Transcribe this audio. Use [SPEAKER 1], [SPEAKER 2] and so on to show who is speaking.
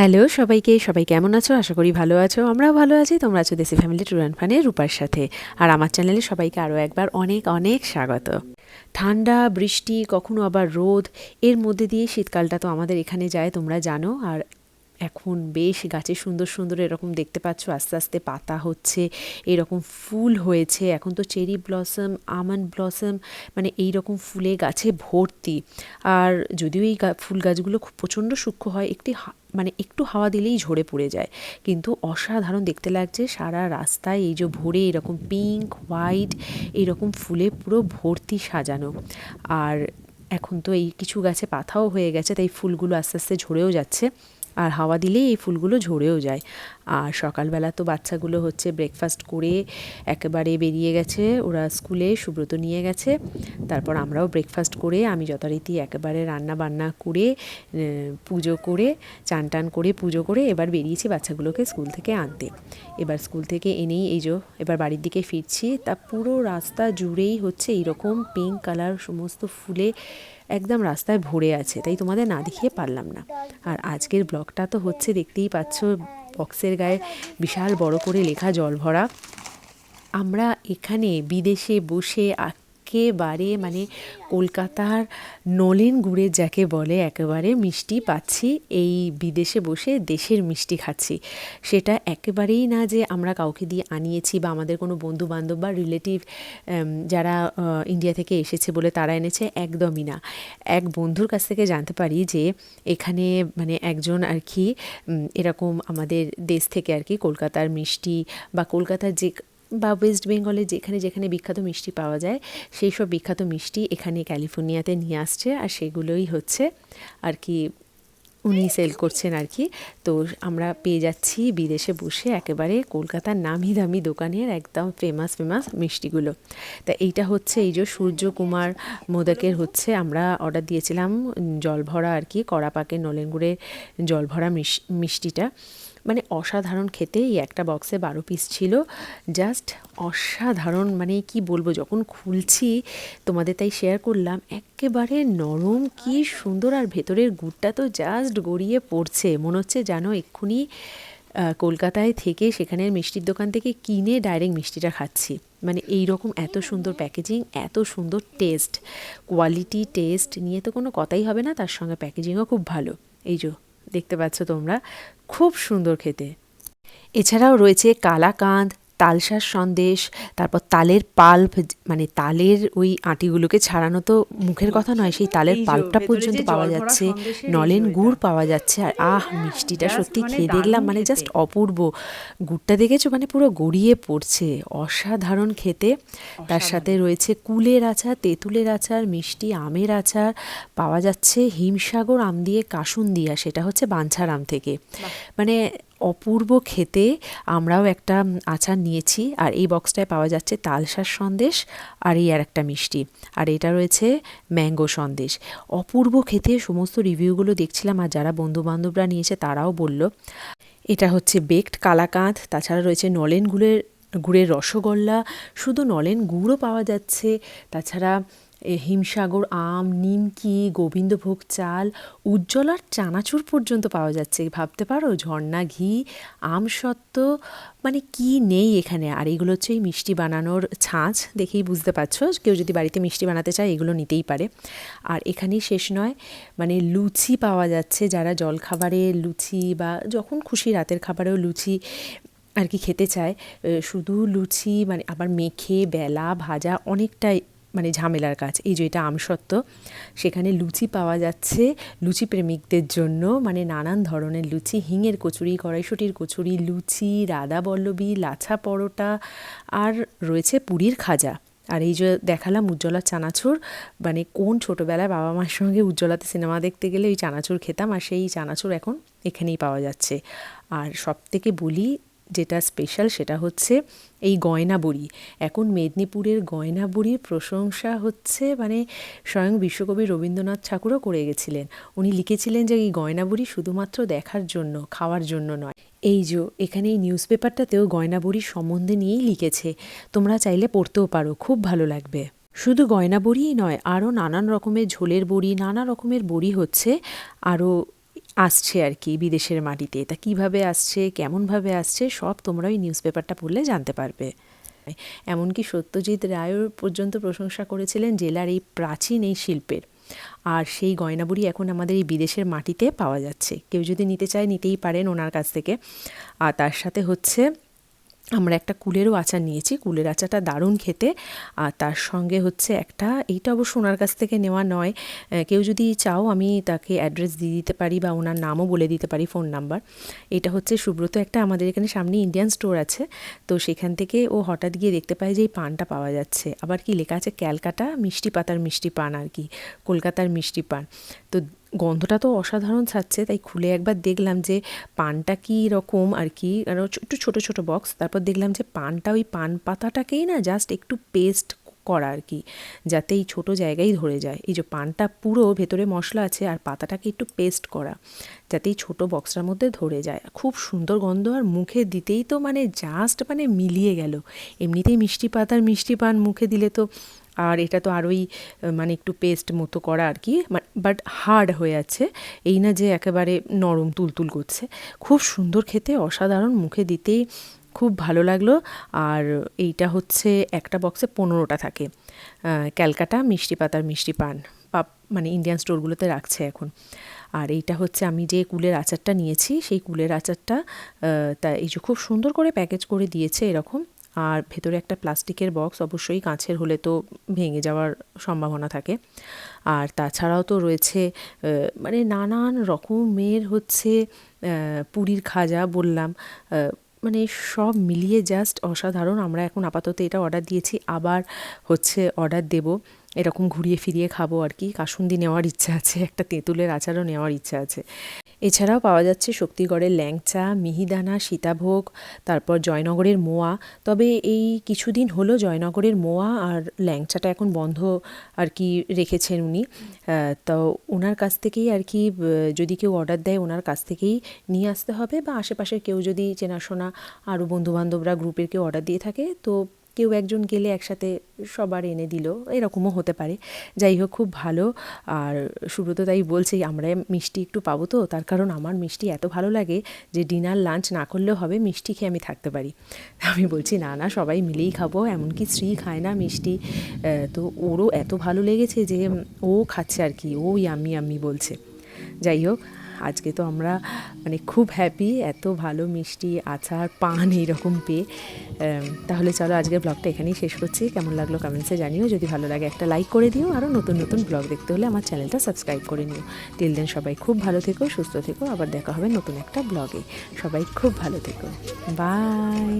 [SPEAKER 1] Hello সবাইকে, সবাই কেমন আছো? আশা করি ভালো আছো। আমরাও ভালো আছি। তোমরা আছো দেশি ফ্যামিলি ট্যুর অ্যান্ড ফানের রূপার সাথে। আর আমার চ্যানেলে সবাইকে আরও একবার অনেক অনেক স্বাগত। ঠান্ডা, বৃষ্টি, কখনো আবার রোদ, এর মধ্যে দিয়ে শীতকালটা তো আমাদের এখানে যায়, তোমরা জানো। আর এখন বেশ গাছে সুন্দর সুন্দর এরকম দেখতে পাচ্ছ। আস্তে আস্তে পাতা হচ্ছে, এরকম ফুল হয়েছে। এখন তো চেরি ব্লসম আমন্ড ব্লসম মানে এই রকম ফুলে গাছে ভর্তি। আর যদিও এই ফুল গাছগুলো খুব প্রচণ্ড সূক্ষ্ম হয়, একটি মানে একটু হাওয়া দিলেই ঝরে পড়ে যায়। কিন্তু অসাধারণ দেখতে লাগছে সারা রাস্তায় এই যে ভরে এরকম পিঙ্ক হোয়াইট এরকম ফুলে পুরো ভর্তি সাজানো। আর এখন তো এই কিছু গাছে পাতাও হয়ে গেছে, তাই ফুলগুলো আস্তে আস্তে ঝরেও যাচ্ছে। আর হাওয়া দিলেই এই ফুলগুলো ঝরেও যায়। আর সকালবেলা তো বাচ্চাগুলো হচ্ছে ব্রেকফাস্ট করে একেবারে বেরিয়ে গেছে, ওরা স্কুলে সুব্রত নিয়ে গেছে। তারপর আমরাও ব্রেকফাস্ট করে, আমি যথারীতি একেবারে রান্না বান্না করে পুজো করে, চান টান করে পুজো করে এবার বেরিয়েছি বাচ্চাগুলোকে স্কুল থেকে আনতে। এবার স্কুল থেকে এনেই এই যে, এবার বাড়ির দিকে ফিরছি। তা পুরো রাস্তা জুড়েই হচ্ছে এইরকম পিঙ্ক কালার সমস্ত ফুলে একদম রাস্তায় ভরে আছে, তাই তোমাদের না দেখিয়ে পারলাম না। আর আজকের ব্লগটা তো হচ্ছে দেখতেই পাচ্ছ, বক্সের গায়ে বিশাল বড় করে লেখা জল ভরা। আমরা এখানে বিদেশে বসে একেবারে মানে কলকাতার নলেন গুড়ে যাকে বলে একেবারে মিষ্টি পাচ্ছি, এই বিদেশে বসে দেশের মিষ্টি খাচ্ছি। সেটা একেবারেই না যে আমরা কাউকে দিয়ে আনিয়েছি বা আমাদের কোনো বন্ধু বান্ধব বা রিলেটিভ যারা ইন্ডিয়া থেকে এসেছে বলে তারা এনেছে, একদমই না। এক বন্ধুর কাছ থেকে জানতে পারি যে এখানে মানে একজন আর কি এরকম আমাদের দেশ থেকে আর কি কলকাতার মিষ্টি বা কলকাতার যে বা ওয়েস্ট বেঙ্গলে যেখানে যেখানে বিখ্যাত মিষ্টি পাওয়া যায়, সেই সব বিখ্যাত মিষ্টি এখানে ক্যালিফোর্নিয়াতে নিয়ে আসছে আর সেগুলোই হচ্ছে আর কি উনি সেল করছেন আর কি। তো আমরা পেয়ে যাচ্ছি বিদেশে বসে একেবারে কলকাতার নামি দামি দোকানের একদম ফেমাস ফেমাস মিষ্টিগুলো। তা এইটা হচ্ছে এই যে সূর্যকুমার মোদকের হচ্ছে আমরা অর্ডার দিয়েছিলাম জল ভরা আর কি কড়াপাকের নলেনগুড়ের জল ভরা মিশ- মিষ্টিটা। মানে অসাধারণ খেতে, এই একটা বক্সে বারো পিস ছিল। জাস্ট অসাধারণ মানে কি বলব, যখন খুলছি, তোমাদের তাই শেয়ার করলাম, একেবারে নরম, কি সুন্দর, আর ভেতরের গুড়টা তো জাস্ট গড়িয়ে পড়ছে। মনে হচ্ছে জানো এক্ষুনি কলকাতায় থেকে সেখানের মিষ্টির দোকান থেকে কিনে ডাইরেক্ট মিষ্টিটা খাচ্ছি। মানে এই রকম এত সুন্দর প্যাকেজিং এত সুন্দর টেস্ট কোয়ালিটি টেস্ট নিয়ে তো কোনো কথাই হবে না, তার সঙ্গে প্যাকেজিংও খুব ভালো। এই যে দেখতে পাচ্ছ তোমরা। খুব সুন্দর খেতে। এছাড়াও রয়েছে কালাকাঁদ তালসার সন্দেশ তারপর তালের পাল্প মানে তালের ওই আটিগুলোকে ছাড়ানো তো মুখের কথা নয় সেই তালের পাল্পটা পর্যন্ত পাওয়া যাচ্ছে নলেন গুড় পাওয়া যাচ্ছে আর আহ মিষ্টিটা সত্যি
[SPEAKER 2] মানে
[SPEAKER 1] খেয়ে দেখলাম মানে জাস্ট অপূর্ব। গুড়টা দেখেছ? মানে পুরো গড়িয়ে পড়ছে অসাধারণ খেতে। তার সাথে রয়েছে কুলের আচার তেঁতুলের আচার মিষ্টি আমের আচার পাওয়া যাচ্ছে হিমসাগর আম দিয়ে কাসুন দিয়া সেটা হচ্ছে বাঞ্ছার আম থেকে মানে অপূর্ব খেতে আমরাও একটা আচার নিয়েছি। আর এই বক্সটায় পাওয়া যাচ্ছে তালসার সন্দেশ আর এই আর একটা মিষ্টি। আর এটা রয়েছে ম্যাঙ্গো সন্দেশ। অপূর্ব খেতে সমস্ত রিভিউগুলো দেখছিলাম আর যারা বন্ধু বান্ধবরা নিয়েছে তারাও বলল, এটা হচ্ছে বেকড কালাকাঁদ, তাছাড়া রয়েছে নলেন গুড়ের গুড়ের রসগোল্লা। শুধু নলেন গুড়ও পাওয়া যাচ্ছে, তাছাড়া হিমসাগর আম, নিমকি, গোবিন্দভোগ চাল উজ্জ্বলার চানাচুর পর্যন্ত পাওয়া যাচ্ছে। ভাবতে পারো, ঝর্ণা, ঘি, আম সত্ত্ব মানে কি নেই এখানে? আর এগুলো হচ্ছে এই মিষ্টি বানানোর ছাঁচ, দেখেই বুঝতে পারছ। কেউ যদি বাড়িতে মিষ্টি বানাতে চায়, এগুলো নিতেই পারে। আর এখানেই শেষ নয় মানে লুচি পাওয়া যাচ্ছে। যারা জলখাবারে লুচি বা যখন খুশি রাতের খাবারেও লুচি আর কি খেতে চায় শুধু লুচি মানে আবার মেখে, বেলা, ভাজা অনেকটাই মানে ঝামেলার কাজ। এই যে এটা আমসত্ত্ব সেখানে লুচি পাওয়া যাচ্ছে লুচি প্রেমিকদের জন্য। মানে নানান ধরনের লুচি, হিঙের কচুরি, কড়াইশুটির কচুরি, লুচি, রাধা বল্লবী, লাছা পরোটা আর রয়েছে পুরীর খাজা। আর এই যে দেখালাম উজ্জ্বলার চানাচুর মানে কোন ছোটোবেলায় বাবা মার সঙ্গে উজ্জ্বলাতে সিনেমা দেখতে গেলে ওই চানাচুর খেতাম, আর সেই চানাচুর এখন এখানেই পাওয়া যাচ্ছে। আর সব থেকে বলি যেটা স্পেশাল সেটা হচ্ছে এই গয়না বুড়ি। এখন মেদিনীপুরের গয়না বুড়ির প্রশংসা হচ্ছে মানে স্বয়ং বিশ্বকবি রবীন্দ্রনাথ ঠাকুরও করে গেছিলেন। উনি লিখেছিলেন যে এই গয়না বুড়ি শুধুমাত্র দেখার জন্য, খাওয়ার জন্য নয়। এই যে এখানে এই নিউজ পেপারটাতেও গয়না বুড়ির সম্বন্ধে নিয়েই লিখেছে। তোমরা চাইলে পড়তেও পারো, খুব ভালো লাগবে। শুধু গয়না বড়িই নয় আরও নানান রকমের ঝোলের বড়ি, নানা রকমের বড়ি হচ্ছে। আরও আসছে আর কি বিদেশের মাটিতে। তা কীভাবে আসছে, কেমনভাবে আসছে, সব তোমরা ওই নিউজ পেপারটা পড়লে জানতে পারবে। এমনকি সত্যজিৎ রায়ও পর্যন্ত প্রশংসা করেছিলেন জেলার এই প্রাচীন এই শিল্পের। আর সেই গয়নাবুড়ি এখন আমাদের এই বিদেশের মাটিতে পাওয়া যাচ্ছে। কেউ যদি নিতে চায় নিতেই পারেন ওনার কাছ থেকে। আর তার সাথে হচ্ছে আমরা একটা কুলেরও আচার নিয়েছি। কুলের আচারটা দারুণ খেতে। আর তার সঙ্গে হচ্ছে একটা, এইটা অবশ্য ওনার কাছ থেকে নেওয়া নয়। কেউ যদি চাও আমি তাকে অ্যাড্রেস দিয়ে দিতে পারি বা ওনার নামও বলে দিতে পারি ফোন নাম্বার এটা হচ্ছে সুব্রত একটা আমাদের এখানে সামনে ইন্ডিয়ান স্টোর আছে। তো সেখান থেকে ও হঠাৎ গিয়ে দেখতে পায় যে এই পানটা পাওয়া যাচ্ছে। আবার কি লেখা আছে, ক্যালকাটা মিষ্টি পাতার মিষ্টি পান আর কি, কলকাতার মিষ্টি পান। তো গন্ধটা তো অসাধারণ ছাড়ছে, তাই খুলে একবার দেখলাম যে পানটা কী রকম আর কি। আর একটু ছোটো ছোটো বক্স তারপর দেখলাম যে পানটা ওই পান পাতাটাকেই না জাস্ট একটু পেস্ট করা আর কি, যাতে এই ছোটো জায়গায় ধরে যায়। এই যে পানটা পুরো ভেতরে মশলা আছে আর পাতাটাকে একটু পেস্ট করা, যাতে এই ছোটো বক্সটার মধ্যে ধরে যায়। খুব সুন্দর গন্ধ আর মুখে দিতেই তো মানে জাস্ট মানে মিলিয়ে গেল। এমনিতেই মিষ্টি পাতার মিষ্টি পান মুখে দিলে তো আর এটা তো আরোই মানে একটু পেস্ট মতো করা আর কি বাট হার্ড হয়ে আছে। এই না যে একেবারে নরম তুলতুল করছে। খুব সুন্দর খেতে, অসাধারণ, মুখে দিতেই খুব ভালো লাগল। আর এইটা হচ্ছে একটা বক্সে পনেরোটা থাকে। ক্যালকাটা মিষ্টি পাতার মিষ্টি পান। পাপ মানে ইন্ডিয়ান স্টোরগুলোতে রাখছে এখন। আর এইটা হচ্ছে আমি যে কুলের আচারটা নিয়েছি, সেই কুলের আচারটা তা এই যে খুব সুন্দর করে প্যাকেজ করে দিয়েছে এরকম। আর ভেতরে একটা প্লাস্টিকের বক্স, অবশ্যই কাঁচের হলে তো ভেঙে যাওয়ার সম্ভাবনা থাকে। আর তাছাড়াও তো রয়েছে মানে নানান রকমের হচ্ছে পুরীর খাজা বললাম মানে সব মিলিয়ে জাস্ট অসাধারণ। আমরা এখন আপাতত এটা অর্ডার দিয়েছি, আবার হচ্ছে অর্ডার দেব। এরকম ঘুরিয়ে ফিরিয়ে খাব আর কি। কাসুন্দি নেওয়ার ইচ্ছা আছে, একটা তেঁতুলের আচারও নেওয়ার ইচ্ছা আছে। এছাড়াও পাওয়া যাচ্ছে শক্তিগড়ের ল্যাংচা মিহিদানা, সীতাভোগ, তারপর জয়নগরের মোয়া। তবে এই কিছুদিন হলো জয়নগরের মোয়া আর ল্যাংচাটা এখন বন্ধ আর কি রেখেছেন উনি। তো ওনার কাছ থেকেই আর কি যদি কেউ অর্ডার দেয় ওনার কাছ থেকেই নিয়ে আসতে হবে বা আশেপাশের কেউ যদি চেনাশোনা আরও বন্ধুবান্ধবরা, গ্রুপের কেউ অর্ডার দিয়ে থাকে, তো কেউ একজন গেলে একসাথে সবার এনে দিল, এরকমও হতে পারে। যাই হোক, খুব ভালো। আর সুব্রত তাই বলছে, আমরা মিষ্টি একটু পাবো তো, তার কারণ আমার মিষ্টি এত ভালো লাগে যে ডিনার, লাঞ্চ না করলেও হবে, মিষ্টি খেয়ে আমি থাকতে পারি। আমি বলছি, না না, সবাই মিলেই খাব, এমনকি স্ত্রী খায় না মিষ্টি। তো ওরও এত ভালো লেগেছে যে, ও খাচ্ছে আর কি, ও ইয়াম্মি ইয়াম্মি বলছে। যাই হোক আজকে তো আমরা মানে খুব হ্যাপি এত ভালো মিষ্টি আচার, পান এইরকম পেয়ে। তাহলে চলো আজকের ব্লগটা এখানেই শেষ করছি। কেমন লাগল কমেন্টসে জানিও। যদি ভালো লাগে একটা লাইক করে দিও। আরও নতুন নতুন ব্লগ দেখতে হলে আমার চ্যানেলটা সাবস্ক্রাইব করে নিও। টিল দেন সবাই খুব ভালো থেকো, সুস্থ থেকো। আবার দেখা হবে নতুন একটা ব্লগে সবাই খুব ভালো থেকো। বাই